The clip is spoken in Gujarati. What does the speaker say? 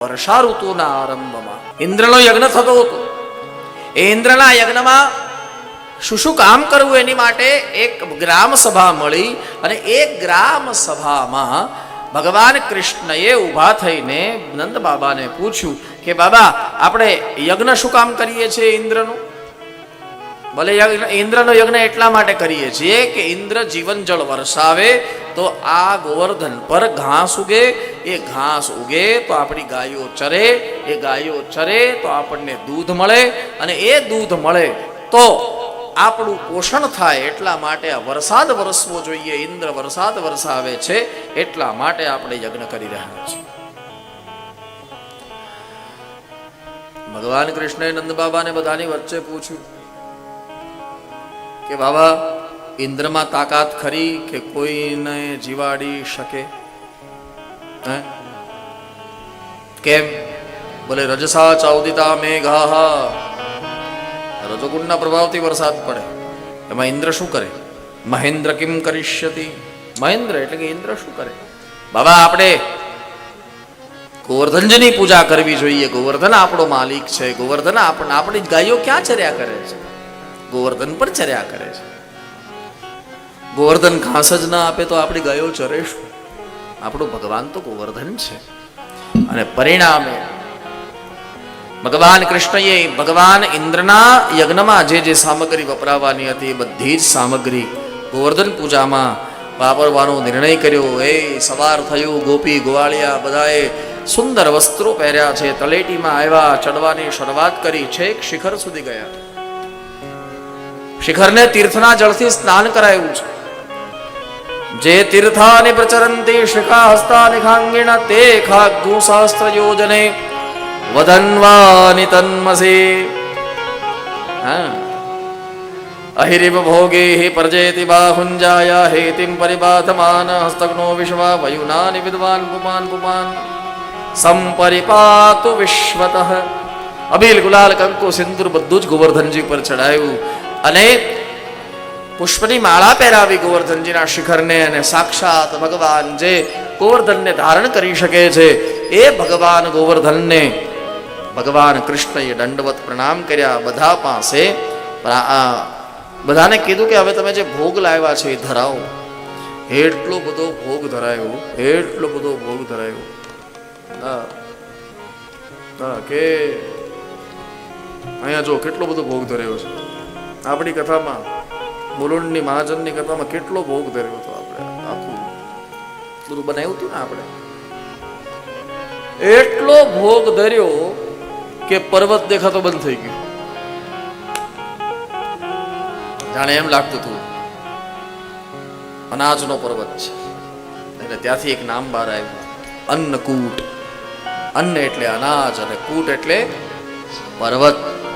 વર્ષા ઋતુના આરંભમાં ઇન્દ્રનો યજ્ઞ થતો હતો એ ઇન્દ્રના યજ્ઞમાં શું શું કામ કરવું એની માટે એક ગ્રામ સભા મળી અને એ ગ્રામ સભામાં ભગવાન કૃષ્ણએ ઊભા થઈને નંદ બાબાને પૂછ્યું કે બાબા આપણે યજ્ઞ શું કામ કરીએ છીએ ઇન્દ્રનું ભલે યજ્ઞ ઇન્દ્રનો યજ્ઞ એટલા માટે કરીએ છીએ કે ઇન્દ્ર જીવન જળ વરસાવે તો આ ગોવર્ધન પર ઘાસ ઉગે, એ ઘાસ ઉગે તો આપણી ગાયો ચરે, એ ગાયો ચરે તો આપણને દૂધ મળે અને એ દૂધ મળે તો આપણું પોષણ થાય એટલા માટે આ વરસાદ વરસવો જોઈએ, ઇન્દ્ર વરસાદ વરસાવે છે એટલા માટે આપણે યજ્ઞ કરી રહ્યા છીએ. ભગવાન કૃષ્ણએ નંદ બાબાને બધાની વચ્ચે પૂછ્યું કે, બાબા ઇન્દ્રમાં તાકાત ખરી કે કોઈને જીવાડી શકે? કેમ? બોલે, રજસા ચાઉદિતા મેઘા રજોગુણના પ્રભાવથી વરસાદ પડે. એમાં ઇન્દ્ર શું કરે? મહેન્દ્ર કિમ કરિષ્યતિ? મહેન્દ્ર એટલે કે ઇન્દ્ર શું કરે? બાબા, આપણે ગોવર્ધનજીની પૂજા કરવી જોઈએ. ગોવર્ધન આપણો માલિક છે. ગોવર્ધન આપણને આપણી ગાયો ક્યાં ચર્યા કરે છે? ગોવર્ધન પર ચર્યા કરે છે. ગોવર્ધન ઘાસ જ ના આપે તો આપણે ગયો ચરે શું? આપણો ભગવાન તો ગોવર્ધન છે. અને પરિણામે ભગવાન કૃષ્ણએ ભગવાન ઇન્દ્રના યજ્ઞમાં જે જે સામગ્રી વપરાવાની હતી બધી જ સામગ્રી ગોવર્ધન પૂજામાં વાપરવાનો નિર્ણય કર્યો. એ સવાર થયું, ગોપી ગોવાળિયા બધાએ સુંદર વસ્ત્રો પહેર્યા છે. તલેટીમાં આવ્યા, ચડવાની શરૂઆત કરી. છેક શિખર સુધી ગયા. શિખરને તીર્થના જળથી સ્નાન કરાયું છે. जे तीर्था तीर्थानि शिखा हस्ता खाङ्गिण, ते खाग्यो शास्त्र योजने वदन्वानि तन्मसे। अहिरिव भोगे हि परजेति बाहुञ्जाया हेतिं परिबाधमान हस्तग्नो विश्वा वयुनानि विद्वान् पुमान् पुमान्। संपरिपातु विश्वतः। अभील गुलाल कंको सिंदूर बद्दूज गोवर्धन जी पर चढ़ायु अनेक પુષ્પની માળા પહેરાવી ગોવર્ધનજીના શિખરને અને સાક્ષાત ભગવાન જે ગોવર્ધનને ધારણ કરી શકે છે, એ ભગવાન ગોવર્ધનને ભગવાન કૃષ્ણએ દંડવત પ્રણામ કર્યા બધા પાસે. બધાને કીધું કે હવે તમે જે ભોગ લાવ્યા છે એ ધરાવો. એટલો બધો ભોગ ધરાયો, એટલો બધો ભોગ ધરાયો. કે અહીંયા જો કેટલો બધો ભોગ ધર્યો છે. આપણી કથામાં મુલુંડની મહાજનની કથામાં કેટલો ભોગ ધર્યો હતો આપણે? આખું બધું બનાવ્યું હતું ને આપણે? એટલો ભોગ ધર્યો કે પર્વત દેખાતો બંધ થઈ ગયો. જાણે એમ લાગતું હતું, અનાજનો પર્વત છે. એટલે ત્યાંથી એક નામ બહાર આવ્યું, અન્નકૂટ. અન્ન એટલે અનાજ અને કૂટ એટલે પર્વત.